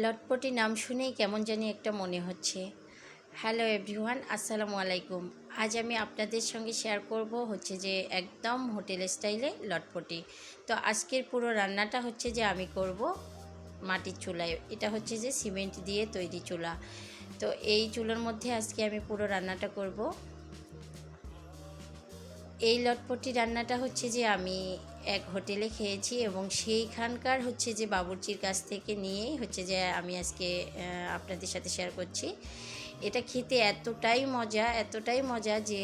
লটপটি নাম শুনেই কেমন জানি একটা মনে হচ্ছে। হ্যালো এভরিওয়ান, আসসালামু আলাইকুম। আজ আমি আপনাদের সঙ্গে শেয়ার করব হচ্ছে যে একদম হোটেল স্টাইলে লটপটি। তো আজকের পুরো রান্নাটা হচ্ছে যে আমি করব মাটির চুলায়। এটা হচ্ছে যে সিমেন্ট দিয়ে তৈরি চুলা। তো এই চুলার মধ্যে আজকে আমি পুরো রান্নাটা করব। এই লটপটি রান্নাটা হচ্ছে যে আমি এক হোটেলে খেয়েছি এবং সেইখানকার হচ্ছে যে বাবুর্চির কাছ থেকে নিয়েই হচ্ছে যে আমি আজকে আপনাদের সাথে শেয়ার করছি। এটা খেতে এতটাই মজা এতটাই মজা যে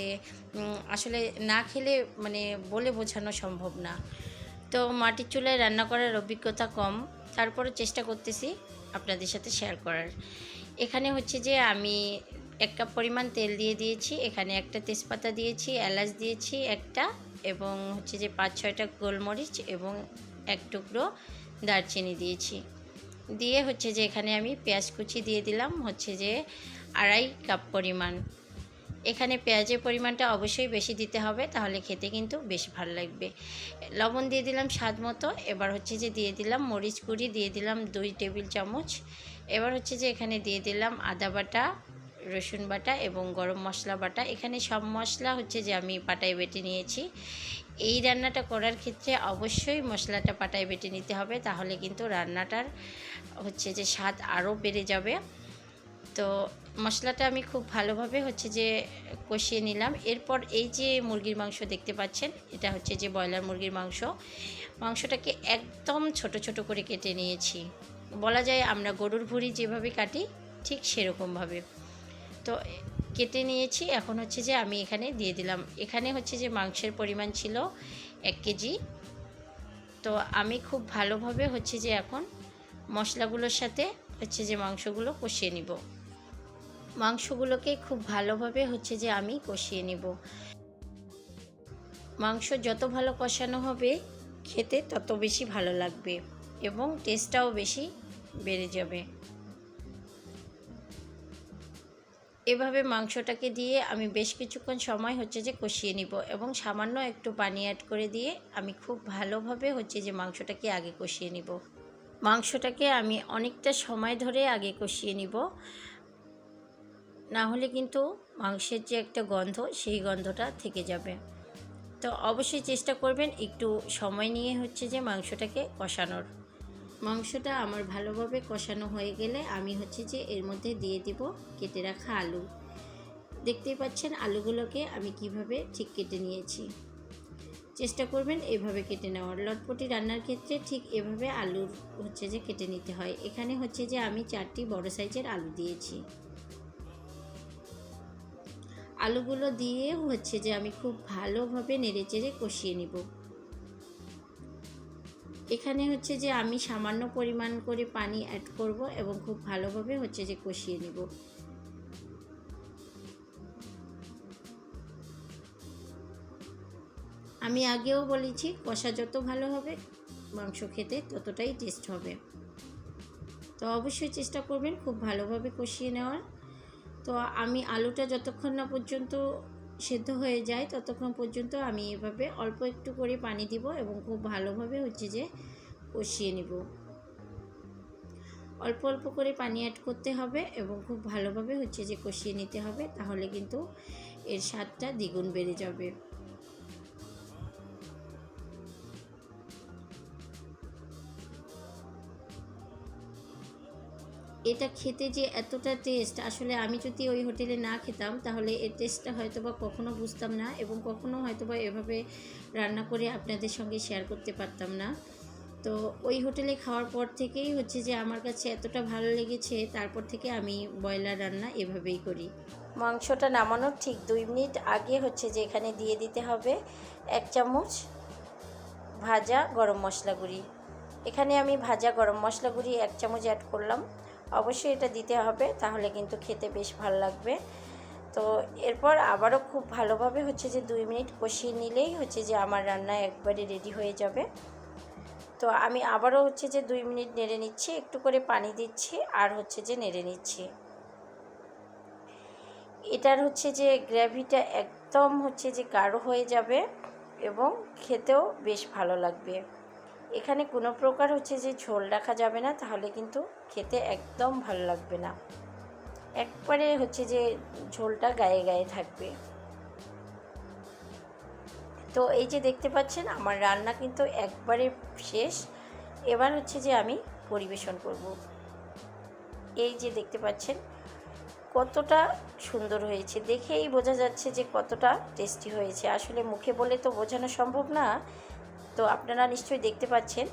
আসলে না খেলে মানে বলে বোঝানো সম্ভব না। তো মাটির চুলায় রান্না করার অভিজ্ঞতা কম তারপরে চেষ্টা করতেছি আপনাদের সাথে শেয়ার করার। এখানে হচ্ছে যে আমি এক কাপ পরিমাণ তেল দিয়ে দিয়েছি, এখানে একটা তেজপাতা দিয়েছি, এলাচ দিয়েছি, একটা এবং হচ্ছে যে পাঁচ ছয়টা গোলমরিচ এবং এক টুকরো দারচিনি দিয়েছি। দিয়ে হচ্ছে যে এখানে আমি পেঁয়াজ কুচি দিয়ে দিলাম হচ্ছে যে আড়াই কাপ পরিমাণ। এখানে পেঁয়াজের পরিমাণটা অবশ্যই বেশি দিতে হবে, তাহলে খেতে কিন্তু বেশ ভালো লাগবে। লবণ দিয়ে দিলাম স্বাদ মতো, এবার হচ্ছে যে দিয়ে দিলাম মরিচ গুঁড়ি, দিয়ে দিলাম দুই টেবিল চামচ। এবার হচ্ছে যে এখানে দিয়ে দিলাম আদা বাটা রসুন বাটা এবং গরম মশলা বাটা। এখানে সব মশলা হচ্ছে যে আমি পাটায় বেটে নিয়েছি। এই রান্নাটা করার ক্ষেত্রে অবশ্যই মশলাটা পাটায় বেটে নিতে হবে, তাহলে কিন্তু রান্নাটার হচ্ছে যে স্বাদ আরও বেড়ে যাবে। তো মশলাটা আমি খুব ভালোভাবে হচ্ছে যে কষিয়ে নিলাম। এরপর এই যে মুরগির মাংস দেখতে পাচ্ছেন, এটা হচ্ছে যে ব্রয়লার মুরগির মাংস। মাংসটাকে একদম ছোট ছোট করে কেটে নিয়েছি। বলা যায় আমরা গরুর ভুঁড়ি যেভাবে কাটি, ঠিক সেরকমভাবে। তো কেটে নিয়েছি। এখন হচ্ছে যে আমি এখানে দিয়ে দিলাম। এখানে হচ্ছে যে মাংসের পরিমাণ ছিল এক কেজি। তো আমি খুব ভালোভাবে হচ্ছে যে এখন মশলাগুলোর সাথে হচ্ছে যে মাংসগুলো কষিয়ে নিব। মাংসগুলোকে খুব ভালোভাবে হচ্ছে যে আমি কষিয়ে নিব। মাংস যত ভালো কষানো হবে, খেতে তত বেশি ভালো লাগবে এবং টেস্টটাও বেশি বেড়ে যাবে। এভাবে মাংসটাকে দিয়ে আমি বেশ কিছুক্ষণ সময় হচ্ছে যে কষিয়ে নিব এবং সামান্য একটু পানি অ্যাড করে দিয়ে আমি খুব ভালোভাবে হচ্ছে যে মাংসটাকে আগে কষিয়ে নিব। মাংসটাকে আমি অনেকটা সময় ধরে আগে কষিয়ে নিব। না হলে কিন্তু মাংসের যে একটা গন্ধ, সেই গন্ধটা থেকে যাবে। তো অবশ্যই চেষ্টা করবেন একটু সময় নিয়ে হচ্ছে যে মাংসটাকে কষানোর। মাংসটা আমার ভালোভাবে কষানো হয়ে গেলে আমি হচ্ছে যে এর মধ্যে দিয়ে দিব কেটে রাখা আলু। দেখতেই পাচ্ছেন আলুগুলোকে আমি কীভাবে ঠিক কেটে নিয়েছি। চেষ্টা করবেন এভাবে কেটে নেওয়ার। লটপটি রান্নার ক্ষেত্রে ঠিক এভাবে আলুর হচ্ছে যে কেটে নিতে হয়। এখানে হচ্ছে যে আমি চারটি বড় সাইজের আলু দিয়েছি। আলুগুলো দিয়ে হচ্ছে যে আমি খুব ভালোভাবে নেড়ে চেড়ে কষিয়ে নিব। এখানে হচ্ছে যে আমি সামান্য পরিমাণ করে পানি অ্যাড করব এবং খুব ভালোভাবে হচ্ছে যে কষিয়ে নিব। আমি আগেও বলেছি, কষা যত ভালো হবে, মাংস খেতে ততটাই টেস্ট হবে। তো অবশ্যই চেষ্টা করবেন খুব ভালোভাবে কষিয়ে নেওয়ার। তো আমি আলুটা যতক্ষণ না পর্যন্ত সেদ্ধ হয়ে যায় ততক্ষণ পর্যন্ত আমি এভাবে অল্প একটু করে পানি দিব এবং খুব ভালোভাবে হচ্ছে যে কষিয়ে নিব। অল্প অল্প করে পানি অ্যাড করতে হবে এবং খুব ভালোভাবে হচ্ছে যে কষিয়ে নিতে হবে তাহলে কিন্তু এর স্বাদটা দ্বিগুণ বেড়ে যাবে। এটা খেতে যে এতটা টেস্ট আসলে আমি যদি ওই হোটেলে না খেতাম, তাহলে এর টেস্টটা হয়তো বা কখনো বুঝতাম না এবং কখনো হয়তো বা এভাবে রান্না করে আপনাদের সঙ্গে শেয়ার করতে পারতাম না। তো ওই হোটেলে খাওয়ার পর থেকেই হচ্ছে যে আমার কাছে এতটা ভালো লেগেছে, তারপর থেকে আমি ব্রয়লার রান্না এভাবেই করি। মাংসটা নামানোর ঠিক দুই মিনিট আগে হচ্ছে যে এখানে দিয়ে দিতে হবে এক চামচ ভাজা গরম মশলা গুঁড়ি। এখানে আমি ভাজা গরম মশলা গুঁড়ি এক চামচ অ্যাড করলাম। অবশ্যই এটা দিতে হবে, তাহলে কিন্তু খেতে বেশ ভালো লাগবে। তো এরপর আবারও খুব ভালোভাবে হচ্ছে যে দুই মিনিট কষিয়ে নিলেই হচ্ছে যে আমার রান্না একবারে রেডি হয়ে যাবে। তো আমি আবারও হচ্ছে যে দুই মিনিট নেড়ে নিচ্ছি, একটু করে পানি দিচ্ছি আর হচ্ছে যে নেড়ে নিচ্ছি। এটার হচ্ছে যে গ্রেভিটা একদম হচ্ছে যে গাঢ় হয়ে যাবে এবং খেতেও বেশ ভালো লাগবে। এখানে কোনো প্রকার হচ্ছে যে ঝোল রাখা যাবে না, তাহলে কিন্তু খেতে একদম ভালো লাগবে না। একবারে হচ্ছে যে ঝোলটা গায়ে গায়ে থাকবে। তো এই যে দেখতে পাচ্ছেন, আমার রান্না কিন্তু একবারে শেষ। এবার হচ্ছে যে আমি পরিবেশন করব। এই যে দেখতে পাচ্ছেন, কতটা সুন্দর হয়েছে। দেখেই বোঝা যাচ্ছে যে কতটা টেস্টি হয়েছে। আসলে মুখে বলে তো বোঝানো সম্ভব না তো আপনারা নিশ্চয়ই দেখতে পাচ্ছেন।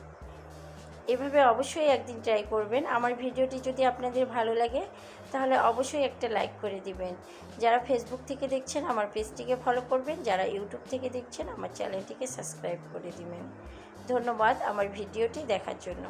এভাবে অবশ্যই একদিন ট্রাই করবেন। আমার ভিডিওটি যদি আপনাদের ভালো লাগে, তাহলে অবশ্যই একটা লাইক করে দিবেন। যারা ফেসবুক থেকে দেখছেন, আমার পেজটিকে ফলো করবেন। যারা ইউটিউব থেকে দেখছেন, আমার চ্যানেলটিকে সাবস্ক্রাইব করে দিবেন। ধন্যবাদ আমার ভিডিওটি দেখার জন্য।